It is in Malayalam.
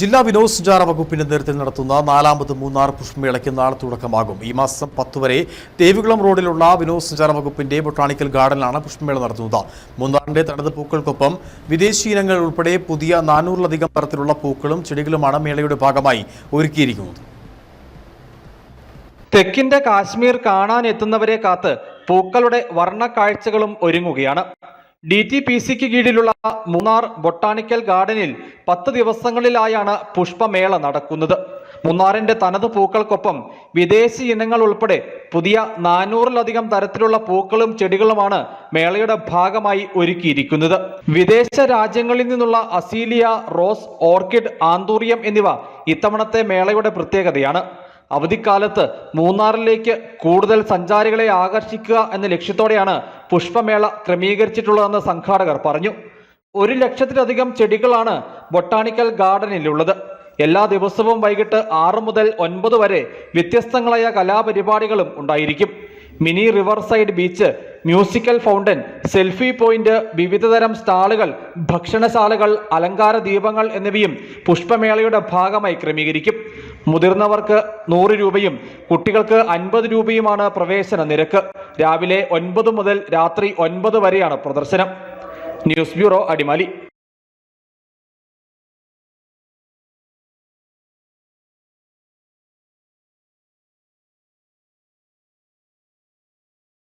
ജില്ലാ വിനോദസഞ്ചാര വകുപ്പിന്റെ നേതൃത്വത്തിൽ നടത്തുന്ന നാലാമത് മൂന്നാർ പുഷ്പമേളയ്ക്ക് നാളെ തുടക്കമാകും. ഈ മാസം പത്ത് വരെ ദേവികുളം റോഡിലുള്ള വിനോദസഞ്ചാര വകുപ്പിന്റെ ബൊട്ടാണിക്കൽ ഗാർഡനിലാണ് പുഷ്പമേള നടത്തുന്നത്. മൂന്നാറിന്റെ തനത് പൂക്കൾക്കൊപ്പം വിദേശി ഇനങ്ങൾ ഉൾപ്പെടെ പുതിയ നാനൂറിലധികം തരത്തിലുള്ള പൂക്കളും ചെടികളുമാണ് മേളയുടെ ഭാഗമായി ഒരുക്കിയിരിക്കുന്നത്. തെക്കിന്റെ കാശ്മീർ കാണാൻ എത്തുന്നവരെ കാത്ത് പൂക്കളുടെ വർണ കാഴ്ചകളും ഒരുങ്ങുകയാണ്. ഡി ടി പി സിക്ക് കീഴിലുള്ള മൂന്നാർ ബൊട്ടാണിക്കൽ ഗാർഡനിൽ പത്ത് ദിവസങ്ങളിലായാണ് പുഷ്പമേള നടക്കുന്നത്. മൂന്നാറിന്റെ തനത് പൂക്കൾക്കൊപ്പം വിദേശി ഇനങ്ങൾ ഉൾപ്പെടെ പുതിയ നാനൂറിലധികം തരത്തിലുള്ള പൂക്കളും ചെടികളുമാണ് മേളയുടെ ഭാഗമായി ഒരുക്കിയിരിക്കുന്നത്. വിദേശ രാജ്യങ്ങളിൽ നിന്നുള്ള അസീലിയ റോസ് ഓർക്കിഡ് ആന്തൂറിയം എന്നിവ ഇത്തവണത്തെ മേളയുടെ പ്രത്യേകതയാണ്. അവധിക്കാലത്ത് മൂന്നാറിലേക്ക് കൂടുതൽ സഞ്ചാരികളെ ആകർഷിക്കുക എന്ന ലക്ഷ്യത്തോടെയാണ് പുഷ്പമേള ക്രമീകരിച്ചിട്ടുള്ളതെന്ന് സംഘാടകർ പറഞ്ഞു. ഒരു ലക്ഷത്തിലധികം ചെടികളാണ് ബൊട്ടാണിക്കൽ ഗാർഡനിലുള്ളത്. എല്ലാ ദിവസവും വൈകിട്ട് ആറ് മുതൽ ഒൻപത് വരെ വ്യത്യസ്തങ്ങളായ കലാപരിപാടികളും ഉണ്ടായിരിക്കും. Mini river side beach musical fountain selfie point വിവിധതരം സ്റ്റാളുകൾ ഭക്ഷണശാലകൾ അലങ്കാര ദീപങ്ങൾ എന്നിവയും പുഷ്പമേളയുടെ ഭാഗമായി ക്രമീകരിക്കും. മുതിർന്നവർക്ക് നൂറ് രൂപയും കുട്ടികൾക്ക് അൻപത് രൂപയുമാണ് പ്രവേശന നിരക്ക്. രാവിലെ ഒൻപത് മുതൽ രാത്രി ഒൻപത് വരെയാണ് പ്രദർശനം. News bureau Adimali.